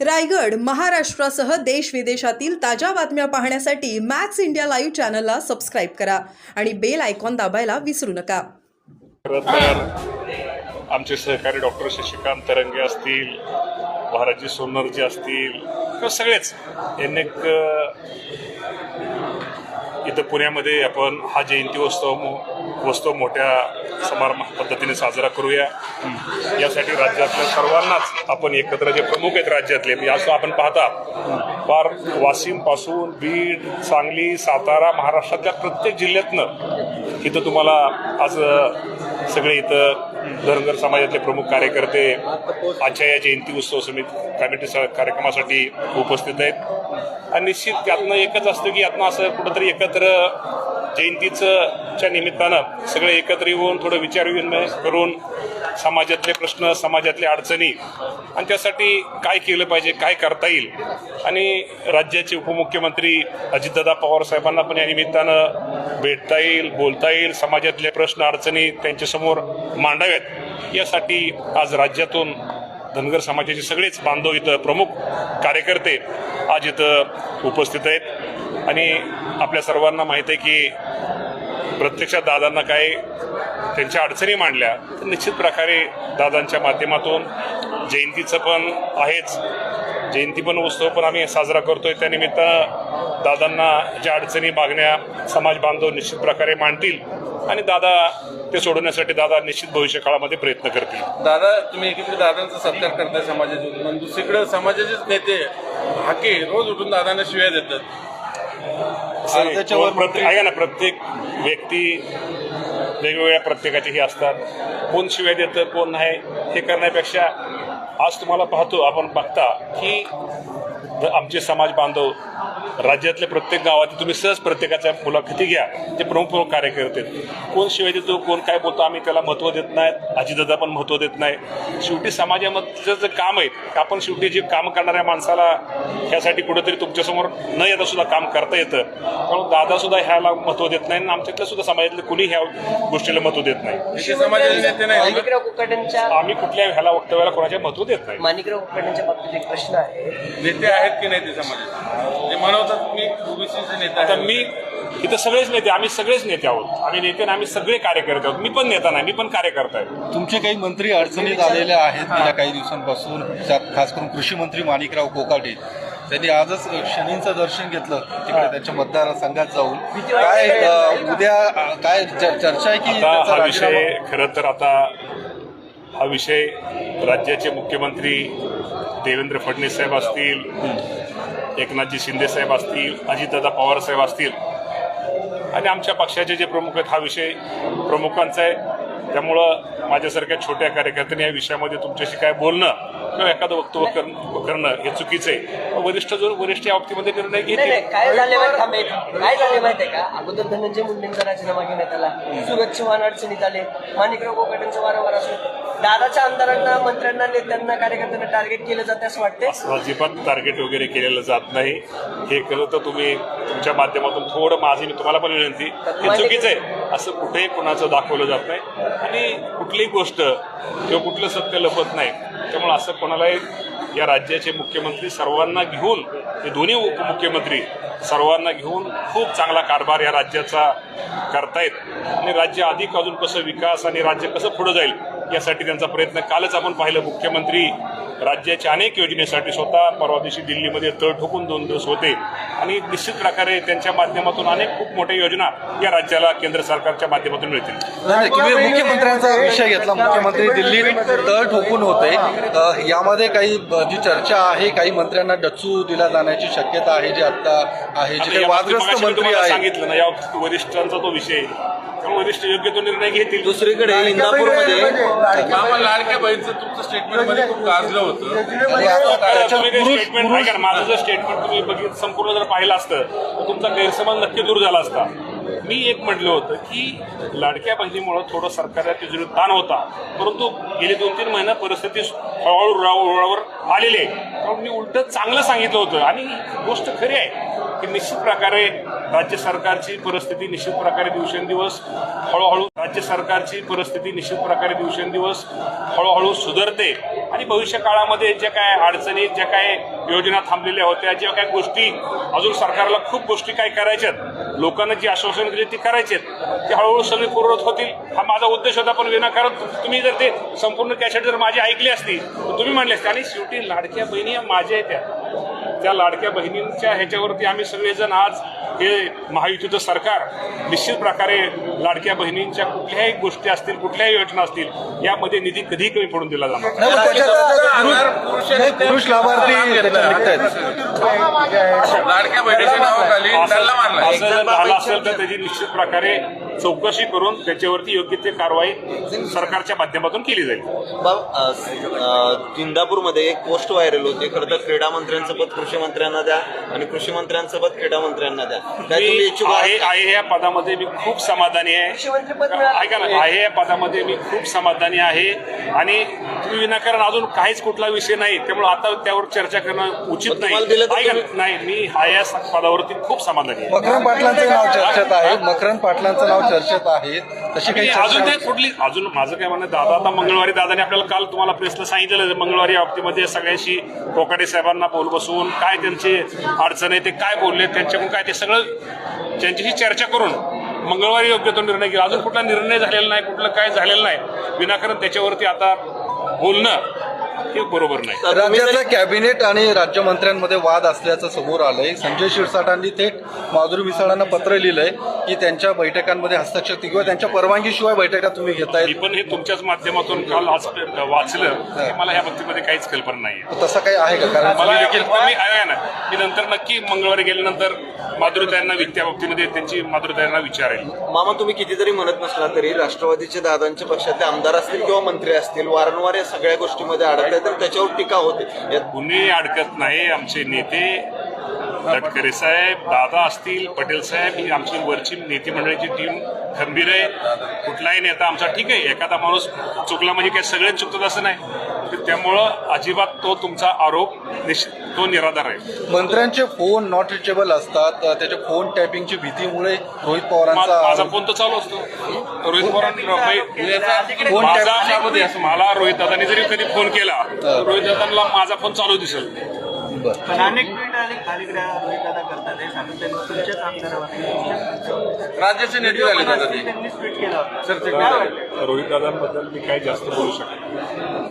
रायगड महाराष्ट्रासह देश विदेशातील ताज्या बातम्या पाहण्यासाठी मॅक्स इंडिया लाईव्ह चॅनलला सबस्क्राईब करा आणि बेल आयकॉन दाबायला विसरू नका. आमचे सहकारी डॉक्टर शशिकांत तरंगे असतील महाराजी सोनरजी असतील किंवा सगळेच यांनी एक इथं पुण्यामध्ये आपण हा जयंती उत्सव उत्सव मोठ्या समारंभ पद्धतीने साजरा करूया. यासाठी राज्यातल्या सर्वांनाच आपण एकत्र जे प्रमुख आहेत राज्यातले म्हणजे असं आपण पाहता फार वाशिमपासून बीड सांगली सातारा महाराष्ट्रातल्या प्रत्येक जिल्ह्यातनं इथं तुम्हाला आज सगळे इथं धनगर समाजातले प्रमुख कार्यकर्ते आजच्या या जयंती उत्सव समिती कमिटी कार्यक्रमासाठी उपस्थित आहेत. आणि निश्चित त्यातनं एकच असतं की यातनं असं कुठंतरी एकत्र जयंतीचं च्या निमित्तानं सगळे एकत्र येऊन थोडं विचारविनिमय करून समाजातले प्रश्न समाजातल्या अडचणी आणि त्यासाठी काय केलं पाहिजे काय करता येईल? आणि राज्याचे उपमुख्यमंत्री अजितदादा पवार साहेबांना पण या निमित्तानं भेटता येईल बोलता येईल. समाजातले प्रश्न अडचणी त्यांच्यासमोर मांडाव्यात. यासाठी आज राज्यातून धनगर समाजाचे सगळेच बांधव इथं प्रमुख कार्यकर्ते आज इथं उपस्थित आहेत. आणि आपल्या सर्वांना माहीत आहे की प्रत्यक्षात दादांना काही त्यांच्या अडचणी मांडल्या तर निश्चित प्रकारे दादांच्या माध्यमातून जयंतीचं पण आहेच. जयंती पण उत्सव पण आम्ही साजरा करतोय. त्यानिमित्त दादांना ज्या अडचणी मागण्या समाज बांधव निश्चित प्रकारे मांडतील आणि दादा ते सोडवण्यासाठी दादा निश्चित भविष्य काळामध्ये प्रयत्न करतील. दादा तुम्ही एकीकडे दादांचा सत्कार करताय समाजाचे. दुसरीकडे समाजाचेच नेते हाके रोज उठून दादांना शिव्या देतात. त्याच्यावर ऐका ना प्रत्येक व्यक्ती वेगवेगळ्या प्रत्येकाची ही असतात. कोण शिवाय देतं कोण नाही हे करण्यापेक्षा आज तुम्हाला पाहतो आपण बघता की आमचे समाज बांधव राज्यातल्या प्रत्येक गावात तुम्ही सहज प्रत्येकाच्या मुलाखती घ्या. ते प्रमुख प्रमुख कार्यकर्ते आहेत. कोण शिवाय देतो कोण काय बोलतो आम्ही त्याला महत्त्व देत नाहीत अजितदादा पण महत्त्व देत नाही. शेवटी समाजामधलं जे काम आहे ते आपण शेवटी जे काम करणाऱ्या माणसाला ह्यासाठी कुठेतरी तुमच्यासमोर न येता सुद्धा काम करता येतं. म्हणून दादा सुद्धा ह्याला महत्त्व देत नाही आणि आमच्यातल्या सुद्धा समाजातले कुणी ह्या गोष्टीला महत्त्व देत नाही. आम्ही कुठल्या ह्याला वक्तव्याला कोणाच्या महत्त्व देत नाही. माणिकराव कुकाट्यांच्या बाबतीत एक प्रश्न आहे. नेते आहेत की नाही ते समाजाचे. ते म्हणवतात मी ओबीसीचे नेते आता आहे मी इथं सगळेच नेते आम्ही सगळेच नेते आहोत. आम्ही नेते आणि आम्ही सगळे कार्यकर्ते आहोत. मी पण नेता नाही मी पण कार्यकर्ता आहे. तुमचे काही मंत्री अडचणीत आलेले आहेत गेल्या काही दिवसांपासून त्यात खास करून कृषी मंत्री माणिकराव कोकाटे. त्यांनी आजच शनींचं दर्शन घेतलं तिकडे त्यांच्या मतदारसंघात जाऊन. काय अ, उद्या अ, काय चर्चा आहे की आता त्यांचा हा विषय राजीनामा- खरं तर आता हा विषय राज्याचे मुख्यमंत्री देवेंद्र फडणवीस साहेब असतील एकनाथजी शिंदे साहेब असतील अजितदादा पवार साहेब असतील. आणि आमच्या पक्षाचे जे प्रमुख आहेत हा विषय प्रमुखांचा आहे. त्यामुळं माझ्यासारख्या छोट्या कार्यकर्त्यांनी या विषयामध्ये तुमच्याशी काय बोलणं किंवा एखादं वक्तव्य करणं करणं हे चुकीचं आहे. वरिष्ठ जो वरिष्ठ या बाबतीमध्ये निर्णय घेतले. नाही काय झाले माहिती काय झाले माहितीये का? अगोदर धनंजय मुंडेंचा राजीनामा घेण्यात आला. सुरज चव्हाण अडचणीत आले. माणिकराव कोकाट्यांचं वारंवार असं दादाच्या आमदारांना मंत्र्यांना नेत्यांना कार्यकर्त्यांना टार्गेट केलं जाते असं वाटते अजिबात टार्गेट वगैरे केलेलं जात नाही. हे खरं तर तुम्ही तुमच्या माध्यमातून थोडं माझी मी तुम्हाला पण विनंती हे चुकीचं आहे. असं कुठेही कुणाचं दाखवलं जात नाही. आणि कुठलीही गोष्ट किंवा कुठलं सत्य लपत नाही. त्यामुळे असं कोणालाही या राज्याचे मुख्यमंत्री सर्वांना घेऊन हे दोन्ही उपमुख्यमंत्री सर्वांना घेऊन खूप चांगला कारभार या राज्याचा करतायत. आणि राज्य अधिक अजून कसं विकास आणि राज्य कसं पुढं जाईल यासाठी त्यांचा प्रयत्न कालच आपण पाहिलं. मुख्यमंत्री राज्याच्या अनेक योजनेसाठी स्वतः परवा दिवशी दिल्लीमध्ये तळ ठोकून दोन दिवस होते. आणि निश्चित प्रकारे त्यांच्या माध्यमातून अनेक खूप मोठ्या योजना या राज्याला केंद्र सरकारच्या माध्यमातून मिळतील. मुख्यमंत्र्यांचा विषय घेतला. मुख्यमंत्री दिल्लीत तळ ठोकून होते. यामध्ये काही जी चर्चा आहे काही मंत्र्यांना डच्चू दिला जाण्याची शक्यता आहे जी आता आहे जे आता काही या बाबतीत वादग्रस्त मंत्री आहेत. सांगितलं ना या वरिष्ठांचा तो विषय. आहे. त्यामुळे वरिष्ठ योग्य तो निर्णय घेतील. दुसरीकडे इंदापूरमध्ये मामा लाडक्या बहिणीचं तुमचं स्टेटमेंटमध्ये खूप गाजलं होतं. ऐका माझं जर स्टेटमेंट तुम्ही बघित संपूर्ण जर पाहिलं असतं तर तुमचा गैरसमज नक्की दूर झाला असता. मी एक म्हटलं होतं की लाडक्या बहिणीमुळं थोडं सरकारच्या तिजोरीत ताण होता. परंतु गेले दोन तीन महिने परिस्थिती हळूहळू रुळावर आलेली आहे. मी उलट चांगलं सांगितलं होतं. आणि गोष्ट खरी आहे. की निश्चित प्रकारे राज्य सरकारची परिस्थिती निश्चित प्रकारे दिवसेंदिवस हळूहळू राज्य सरकारची परिस्थिती निश्चित प्रकारे दिवसेंदिवस हळूहळू सुधारते. आणि भविष्य काळामध्ये ज्या काय अडचणी ज्या काय योजना थांबलेल्या होत्या ज्या काय गोष्टी अजून सरकारला खूप गोष्टी काय करायच्यात लोकांना जी आश्वासन दिली ती करायची आहेत ती हळूहळू सगळी पूर्वत होतील. हा माझा उद्देश होता पण विनाकारण तुम्ही जर ते संपूर्ण कॅसेट जर माझी ऐकली असती तर तुम्ही म्हणले असते आणि शेवटी लाडक्या बहिणी माझ्या आहेत त्या. त्या लाडक्या बहिणींच्या ह्याच्यावरती आम्ही सगळेजण आज हे महायुतीचं सरकार निश्चित प्रकारे लाडक्या बहिणींच्या कुठल्याही गोष्टी असतील कुठल्याही योजना असतील यामध्ये निधी कधीही कमी पडून दिला जाणार असेल तर त्याची निश्चित प्रकारे चौकशी करून त्याच्यावरती योग्य ते कारवाई सरकारच्या माध्यमातून केली जाईल. इंदापूरमध्ये एक पोस्ट व्हायरल होते. खरं तर क्रीडा मंत्र्यांचं पद कृषी मंत्र्यांना द्या आणि कृषी मंत्र्यांचं पद क्रीडा मंत्र्यांना द्या. काय तुम्ही मी इच्छुक आहे आहात? आहे या पदामध्ये मी खूप समाधानी आहे. ऐका ना आहे या पदामध्ये मी खूप समाधानी आहे. आणि तुम्ही विनाकारण अजून काहीच कुठला विषय नाही. त्यामुळे आता त्यावर चर्चा करणं उचित तुम्हाला दिलं तर नाही ऐका ना, तुम्ही- नाही मी हा या पदावरती खूप समाधानी आहे. मकरंद पाटलांचं नाव चर्चेत आहे. मकरंद पाटलांचं नाव चर्चेत आहे. तशी काही अजून ते कुठली अजून माझं काय म्हणणं दादा आता मंगळवारी दादाने आपल्याला काल तुम्हाला प्रेसला सांगितलेलं मंगळवारी बाबतीमध्ये सगळ्याशी कोकाडे साहेबांना बोल बसवून काय त्यांची अडचण आहे ते काय बोलले त्यांच्याकडून काय ते सगळं त्यांच्याशी चर्चा करून मंगळवारी योग्य तो निर्णय घेऊ अजून कुठला निर्णय झालेला नाही कुठलं काय झालेलं नाही विनाकारण त्याच्यावरती आता बोलणं हे बरोबर नाही. जरी- कॅबिनेट आणि राज्यमंत्र्यांमध्ये वाद असल्याचं समोर आलंय. संजय शिरसाटांनी थेट माधुरी मिसाळांना पत्र लिहिलंय की त्यांच्या बैठकांमध्ये हस्तक्षेप किंवा त्यांच्या परवानगीशिवाय बैठका तुम्ही मी घेतायत पण हे तुमच्याच माध्यमातून काल आज वाचलं. की मला या बाबतीमध्ये काहीच कल्पना नाही तसं काही आहे का? कारण मला देखील मी आहे ना. मी नंतर नक्की मंगळवारी गेल्यानंतर माधुरीताईंना त्या बाबतीमध्ये त्यांची माधुरीताईंना विचारेल. मामा तुम्ही कितीतरी म्हणत नसला तरी राष्ट्रवादीचे दादांच्या पक्षातले आमदार असतील किंवा मंत्री असतील वारंवार या सगळ्या गोष्टीमध्ये अडकले तर त्याच्यावर टीका होते. यात कुणी अडकत नाही आमचे नेते तटकरे साहेब दादा असतील पटेल साहेब ही आमची वरची नेते मंडळाची टीम खंबीर आहे. कुठलाही नेता आमचा ठीक आहे एखादा माणूस चुकला म्हणजे काय सगळेच चुकतात असं नाही. त्यामुळं अजिबात तो तुमचा आरोप निश्चित तो निराधार आहे. मंत्र्यांचे फोन नॉट रिचेबल असतात त्याच्या फोन टॅपिंगची भीतीमुळे रोहित पवारांचा माझा फोन तर चालू असतो. रोहित पवारांनी मला रोहित दादानी जरी कधी फोन केला तर. रोहित दादांना माझा फोन चालू दिसेल. राज्याचे नेते झाले दादा ते रोहित दादांबद्दल मी काही जास्त बोलू शकत नाही.